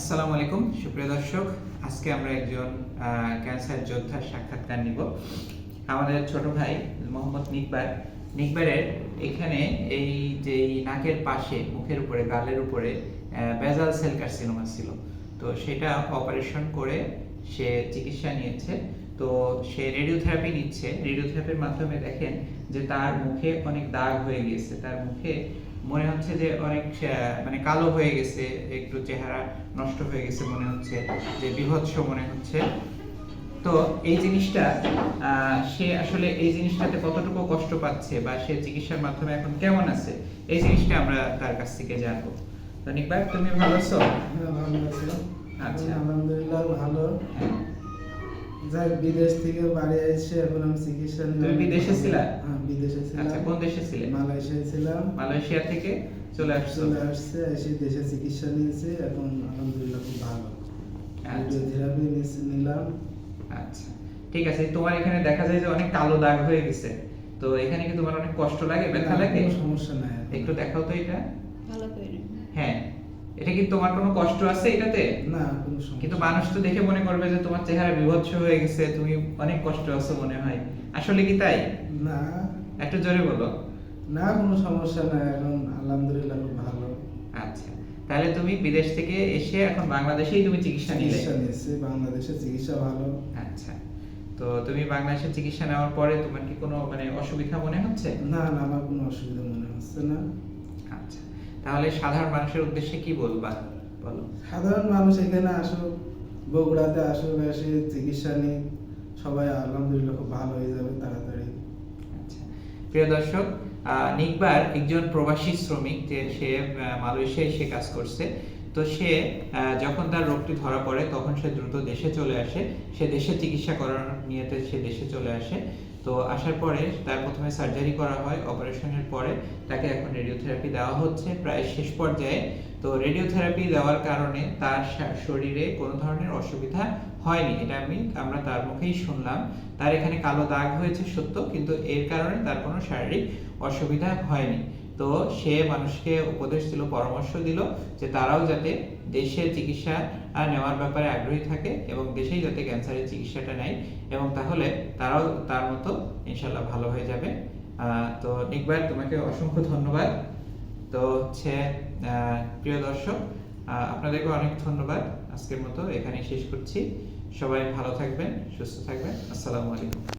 আসসালামু আলাইকুম, সুপ্রিয় দর্শক। আজকে আমরা একজন ক্যান্সার যোদ্ধার সাক্ষাৎকার নিব। আমাদের ছোট ভাই মোহাম্মদ নিকবার। নিকবারের এখানে এই যে নাকের পাশে, মুখের উপরে, গালের উপরে বেজাল সেল কার্সিনোমা ছিল। তো সেটা অপারেশন করে সে চিকিৎসা নিয়েছে। তো সে রেডিওথেরাপি নিচ্ছে। রেডিওথেরাপির মাধ্যমে দেখেন যে তার মুখে অনেক দাগ হয়ে গিয়েছে। তার মুখে মনে হচ্ছে যে অনেক মানে কালো হয়ে গেছে একটু চেহারা নষ্ট হয়ে গেছে মনে হচ্ছে যে বিভৎস মনে হচ্ছে তো এই জিনিসটা আহ, সে আসলে এই জিনিসটাতে কতটুকু কষ্ট পাচ্ছে বা সে চিকিৎসার মাধ্যমে এখন কেমন আছে এই জিনিসটা আমরা তার কাছ থেকে জানব তো নিকবার তুমি ভালো আছো হ্যাঁ, ভালো আছি। আচ্ছা। আলহামদুলিল্লাহ ভালো হ্যাঁ। যাই বিদেশ থেকে বাড়ি এসে এখন আমি চিকিৎসা তুমি বিদেশে ছিলা? হ্যাঁ বিদেশে ছিলাম। আচ্ছা কোন দেশে ছিলে? মালয়েশিয়ায় ছিলাম। মালয়েশিয়া থেকে চলে আসছো? চলে আসছে এসে দেশে চিকিৎসা নিয়েছি এখন আলহামদুলিল্লাহ খুব ভালো। আচ্ছা। থেরাপি নিলাম। আচ্ছা ঠিক আছে তোমার এখানে দেখা যায় যে অনেক কালো দাগ হয়ে গেছে। তো এখানে কি তোমার অনেক কষ্ট লাগে ব্যথা লাগে? কোনো সমস্যা নাই। একটু দেখাও তো এটা। ভালো করে হ্যাঁ। এটা কি তোমার কোনো কষ্ট আছে এটাতে? না কোনো সমস্যা কিন্তু মানুষ তো দেখে মনে করবে যে তোমার চেহারা বিভৎস হয়ে গেছে তুমি অনেক কষ্ট আছো মনে হয়। আসলে কি তাই? না। একটু জোরে বলো। না কোনো সমস্যা নাই এখন আলহামদুলিল্লাহ খুব ভালো। আচ্ছা তাহলে তুমি বিদেশ থেকে এসে এখন বাংলাদেশেই তুমি চিকিৎসা নিলে? চিকিৎসা বাংলাদেশে চিকিৎসা ভালো। আচ্ছা তো তুমি বাংলাদেশে চিকিৎসা নেওয়ার পরে তোমার কি কোনো মানে অসুবিধা মনে হচ্ছে? না না আমার কোনো অসুবিধা মনে হচ্ছে না। আচ্ছা তাহলে সাধারণ মানুষের উদ্দেশ্যে কি বলবা? বলো। সাধারণ মানুষ এখানে আসুক বগুড়াতে আসুক এসে চিকিৎসা নিক সবাই আলহামদুলিল্লাহ খুব ভালো হয়ে যাবে তাড়াতাড়ি। আচ্ছা। প্রিয় দর্শক নিকবার একজন প্রবাসী শ্রমিক যে সে মালয়েশিয়ায় সে কাজ করছে তো সে যখন তার রোগটি ধরা পড়ে তখন সে দ্রুত দেশে চলে আসে। সে দেশে চিকিৎসা করানোর নিয়েতে সে দেশে চলে আসে। তো আসার পরে তার প্রথমে সার্জারি করা হয় অপারেশনের পরে তাকে এখন রেডিওথেরাপি দেওয়া হচ্ছে। প্রায় শেষ পর্যায়ে তো রেডিওথেরাপি দেওয়ার কারণে তার শরীরে কোনো ধরনের অসুবিধা হয়নি। এটা আমি, আমরা তার মুখেই শুনলাম। তার এখানে কালো দাগ হয়েছে সত্য, কিন্তু এর কারণে তার কোনো শারীরিক অসুবিধা হয়নি। তো সে মানুষকে উপদেশ দিল, পরামর্শ দিল যে তারাও যাতে দেশে চিকিৎসা নেওয়ার ব্যাপারে আগ্রহী থাকে এবং দেশেই যাতে ক্যান্সারের চিকিৎসাটা নেয় এবং তাহলে তারাও তার মতো ইনশাল্লাহ ভালো হয়ে যাবে। তো নিকবার তোমাকে অসংখ্য ধন্যবাদ। তো হচ্ছে প্রিয় দর্শক আপনাদেরকে অনেক ধন্যবাদ। আজকের মতো এখানেই শেষ করছি। সবাই ভালো থাকবেন, সুস্থ থাকবেন। আসসালামু আলাইকুম।